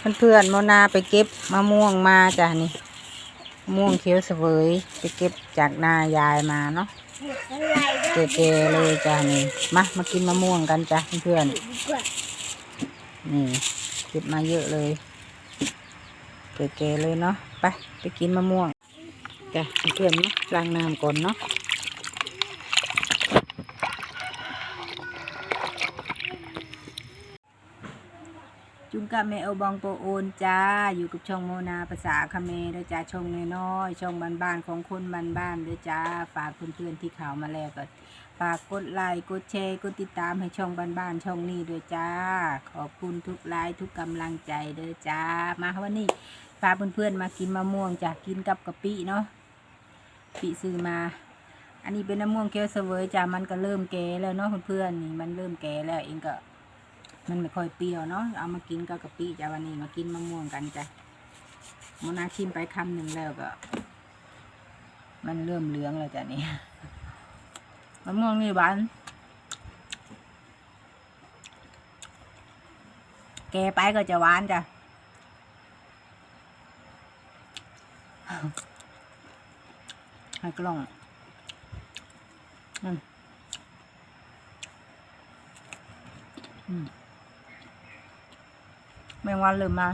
เพื่อนๆโมนาไปเก็บมะม่วงมาจ้ะนี่ม่วงเขียวเสวยไปเก็บจากนายายมาเนาะเก๋ๆเลยจ้ะนี่มามากินมะม่วงกันจ้ะเพื่อนๆนี่เก็บมาเยอะเลยเก๋ๆเลยเนาะไปไปกินมะม่วงจ้ะเพื่อนๆเนาะล้างน้ำก่อนเนาะ กะเมเอบองโปโอนจ้า อยู่กับช่องโมนาภาษาคาเมด้วยจ้าช่องน้อยๆช่องบ้านๆของคนบ้านๆด้วยจ้า ฝากเพื่อนๆที่ข่าวมาแล้วก็ฝากกดไลค์กดแชร์กดติดตามให้ช่องบ้านๆช่องนี้ด้วยจ้า ขอบคุณทุกไลค์ทุกกำลังใจเด้อจ้า มาวันนี้พาเพื่อนๆมากินมะม่วงจ้ากินกับกะปิเนาะปิซื้อมา อันนี้เป็นมะม่วงเคี้ยวเสวยจ้ามันก็เริ่มแก่แล้วเนาะเพื่อนๆนี่มันเริ่มแก่แล้วเองก็ มันไม่ค่อยเปรี้ยวเนาะเอามากินกับกะปิจ้ะวันนี้มากินมะม่วงกันจ้ะมนาชิมไปคำหนึ่งแล้วก็ มันเริ่มเหลืองแล้วจ้ะนี่มะม่วงนี่หวานแกไปก็จะหวานจ้ะให้กล้องอืมอืม แมงวันเริ่มมา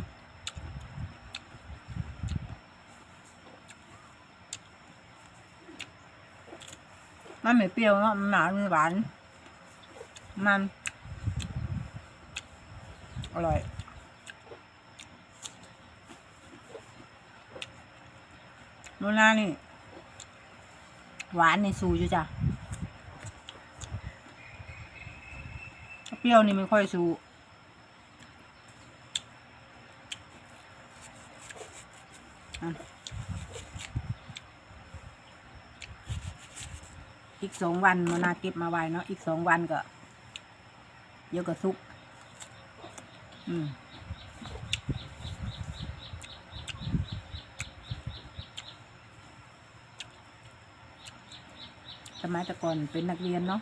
มันไม่เปรี้ยวเนาะมันหวานมันหวาน มัน อร่อย โนนานี่ หวานในสูอยู่จ้ะ เปรี้ยวนี่ไม่ค่อยสู สองวันมานาเก็บมาไว้เนาะอีกสองวันก็เยอะก็ซุก อืมสมัยแต่ก่อนเป็นนักเรียนเนาะ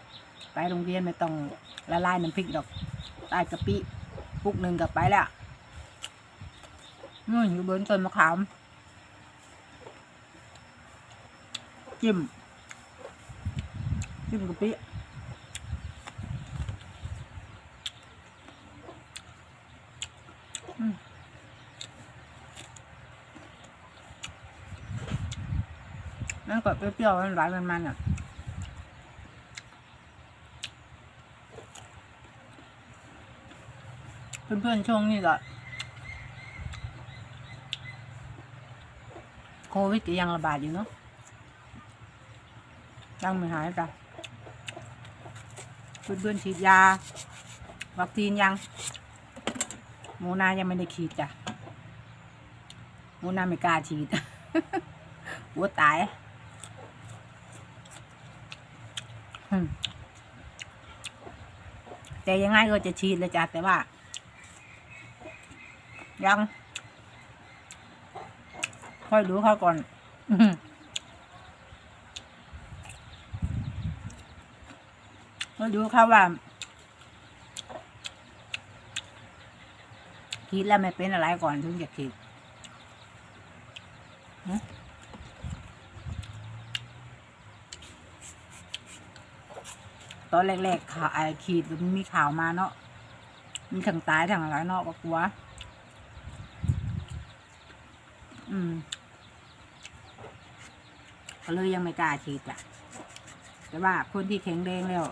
ไปโรงเรียนไม่ต้องละลายน้ำพริกดอกใต้กะปิปุกหนึ่งกับไปแล้วนู่นอยู่บนต้นมะขามจิ้ม จิ้มกะปินั่นก็เปรี้ยวๆหวานๆมันๆอะเพื่อนๆช่วงนี้ก็โควิดก็ยังระบาดอยู่เนาะยังไม่หายจ้ะ เพื่อนๆฉีดยา วัคซีนยังโมนายังไม่ได้ฉีดจ้ะโมนาไม่กล้าฉีดหัวตายแต่ยังไงก็จะฉีดเลยจ้ะแต่ว่า ยังค่อยดูเขาก่อน ก็ดูค่ะว่าคิดแล้วไม่เป็นอะไรก่อนถึงจะคิดตอนแรกๆข่าวไอ้ขีดมันมีข่าวมาเนาะมีทั้งตายทั้งอะไรเนาะก็กลัว อืมก็เลยยังไม่กล้าฉีดอะ แต่ว่าคนที่แข็งแรงแล้ว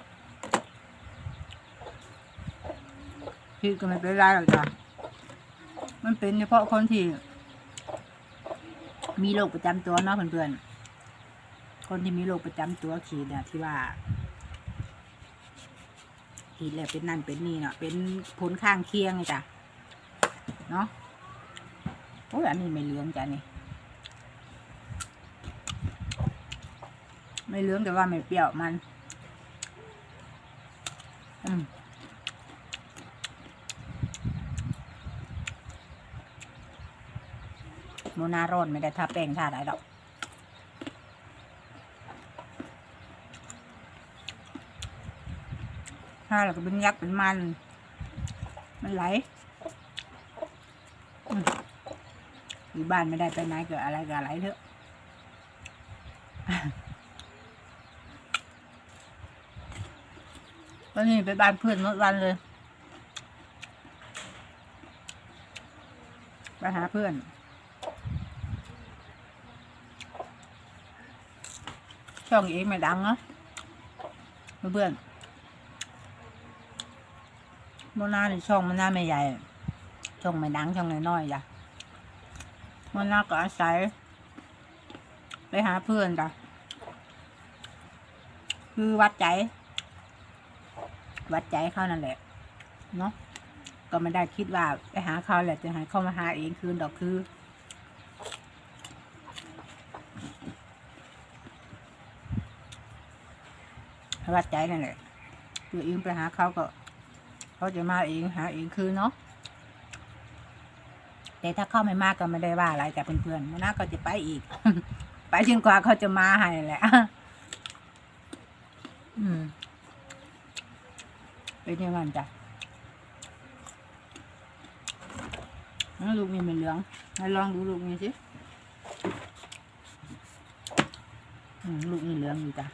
ฉีดก็ไม่เป็นไรหรอกจ้ะมันเป็นเฉพาะคนที่มีโรคประจำตัวเนาะเพื่อนๆ คนที่มีโรคประจำตัวขีดเนี่ยที่ว่าขีดแล้วเป็นนั่นเป็นนี่เนาะเป็นผลข้างเคียงไงจ้ะเนาะโอ้ยอันนี้ไม่เหลืองจ้ะนี่ ไม่เหลืองแต่ว่าไม่เปรี้ยวมัน อืม โมนาร้อนไม่ได้ทาแป้งทาอะไรหรอกถ้าเราก็เป็นยักษ์เป็นมัน มันไหลอยู่บ้านไม่ได้ไปไหนเกิดอะไรกับอะไรเถอะวันนี้ไปบ้านเพื่อนเมื่อวันเลย ไปหาเพื่อน ช่องเองไม่ดังเนาะเพื่อนโมนาในช่องมันน่าไม่ใหญ่ ช่องไม่ดังช่องน้อยๆจ้ะโมนาก็อาศัย ไปหาเพื่อนจ้ะคือวัดใจ วัดใจเขานั่นแหละ เนาะก็ไม่ได้คิดว่าไปหาเขาแหละจะให้เขามาหาเองคืนดอกคือ วัดใจนั่นแหละตัวเองไปหาเขาก็ เขาจะมาเองหาเองคือเนาะแต่ถ้าเข้าไม่มากก็ไม่ได้ว่าอะไรแต่เพื่อนๆมันน่าก็จะไปอีก ไปจนกว่าเขาจะมาให้แหละอืมเป็นยังไงจ้ะลูกนี่มันเหลืองให้ลองดูลูกนี่สิอืมลูกนี่เหลืองอยู่จ้ะ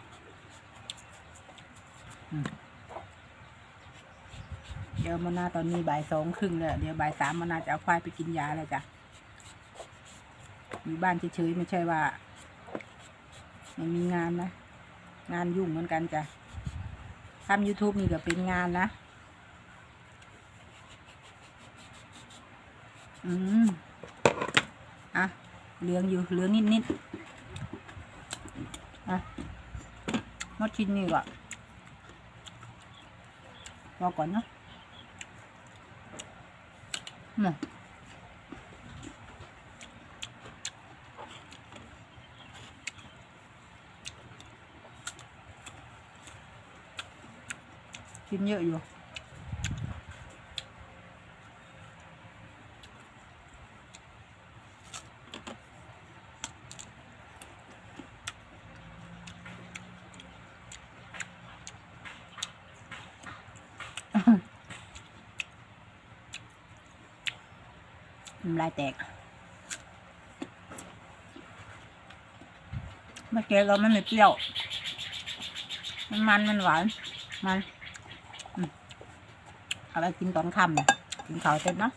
เดี๋ยวมานาตอนนี้บ่ายสองครึ่งแล้วเดี๋ยวบ่ายสามมานาจะเอาควายไปกินยาแล้วจ้ะอยู่บ้านเฉยๆไม่ใช่ว่าไม่มีงานนะ งานยุ่งเหมือนกันจ้ะทำ YouTube นี่ก็เป็นงานนะ อืม อะ เหลืองอยู่ เหลืองนิดนิดๆอะมดชิ้นนี้ก่อน รอก่อนเนาะน่ะชิ้นเยอะอยู่ น้ำ ลายแตก เมื่อกี้เรามันไม่เปรี้ยว มันมันมันหวาน มันอืมเอาไปกินตอนค่ำกินข้าวเสร็จเนาะ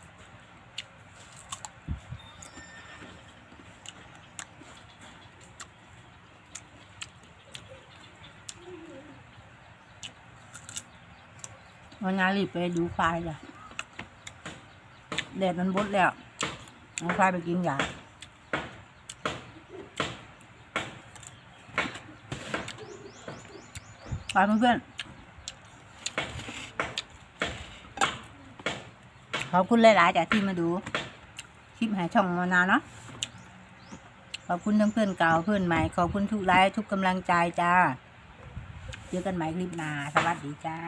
วันนี้รีบไปดูควายจ้ะแดดมันบดแล้ว เอาควายไปกินยาไปเพื่อนๆขอบคุณหลายๆจากที่มาดู คลิปหาช่องมานานเนาะขอบคุณทั้งเพื่อนเก่าเพื่อนใหม่ ขอบคุณทุกไลค์ทุกกำลังใจจ้า เจอกันใหม่คลิปหน้า สวัสดีจ้า